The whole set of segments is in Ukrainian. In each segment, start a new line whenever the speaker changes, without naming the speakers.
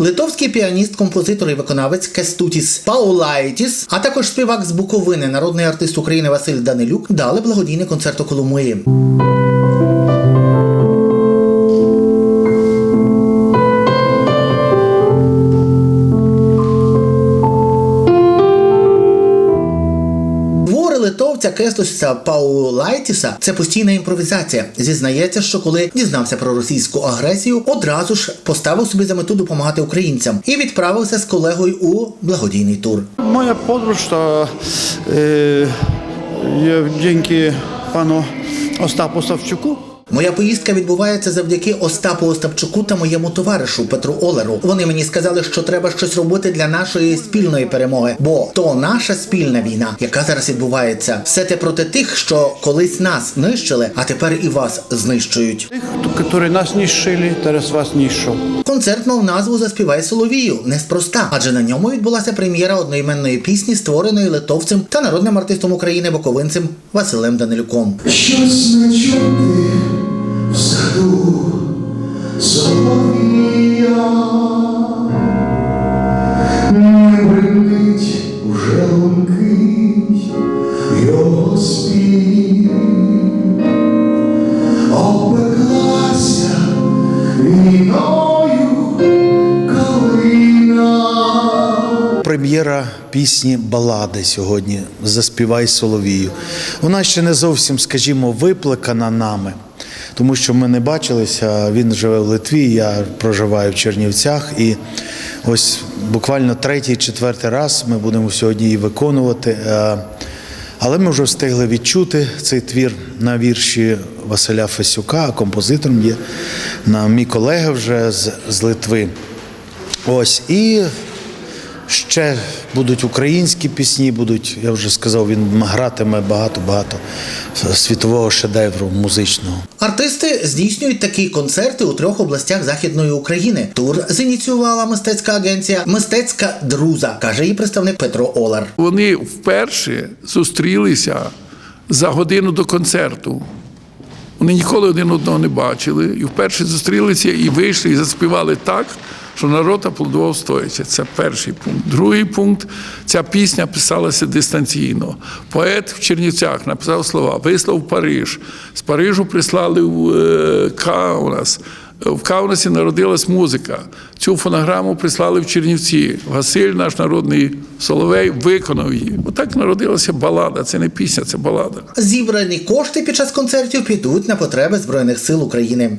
Литовський піаніст, композитор і виконавець Кестутіс Паулайтіс, а також співак з Буковини, народний артист України Василь Данилюк дали благодійний концерт у Коломиї. Твори Кестуса Паулайтіса це постійна імпровізація. Зізнається, що коли дізнався про російську агресію, одразу ж поставив собі за мету допомагати українцям і відправився з колегою у благодійний тур.
Моя подружка е, є je пану Остапу Sawczuku.
Моя поїздка відбувається завдяки Остапу Остапчуку та моєму товаришу Петру Олеру. Вони мені сказали, що треба щось робити для нашої спільної перемоги, бо то наша спільна війна, яка зараз відбувається. Все те проти тих, що колись нас нищили, а тепер і вас знищують.
Tych, którzy nas niszczyli, teraz was niszczą.
Концерт мав назву Заспівай Соловію неспроста, адже на ньому відбулася прем'єра одноіменної пісні, створеної литовцем та народним артистом України Боковинцем Василем Данилюком.
Щось соловія, не бринить уже лункий його спів, обпеклася війною калина.
Прем'єра пісні Балади сьогодні Заспівай Соловію. Вона ще не зовсім, скажімо, виплакана нами, тому що ми не бачилися. Він живе в Литві, я проживаю в Чернівцях. І ось буквально третій, четвертий раз ми будемо сьогодні її виконувати. Е, Але ми вже встигли відчути цей твір на вірші Василя Фесюка, а композитором є на мій колега вже з, з Литви. Ось і ще будуть українські пісні, будуть, я вже сказав, він гратиме багато-багато світового шедевру музичного.
Артисти здійснюють такі концерти у трьох областях Західної України. Тур зініціювала мистецька агенція Мистецька друза, каже її представник Петро Олар.
Вони вперше зустрілися за годину до концерту. Вони ніколи один одного не бачили. І вперше зустрілися і вийшли, і заспівали так, що народ аплодував стоячи. Це перший пункт. Другий пункт ця пісня писалася дистанційно. Поет в Чернівцях написав слова, вислав в Париж. З Парижу прислали в е, Каунас. В Каунасі народилась музика. Цю фонограму прислали в Чернівці. Василь, наш народний соловей, виконав її. Отак народилася балада. Це не пісня, це балада.
Зібрані кошти під час концертів підуть на потреби Збройних сил України.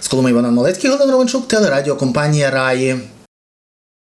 З Коломи Івана Малецький, Голен Романчук, телерадіокомпанія Раї.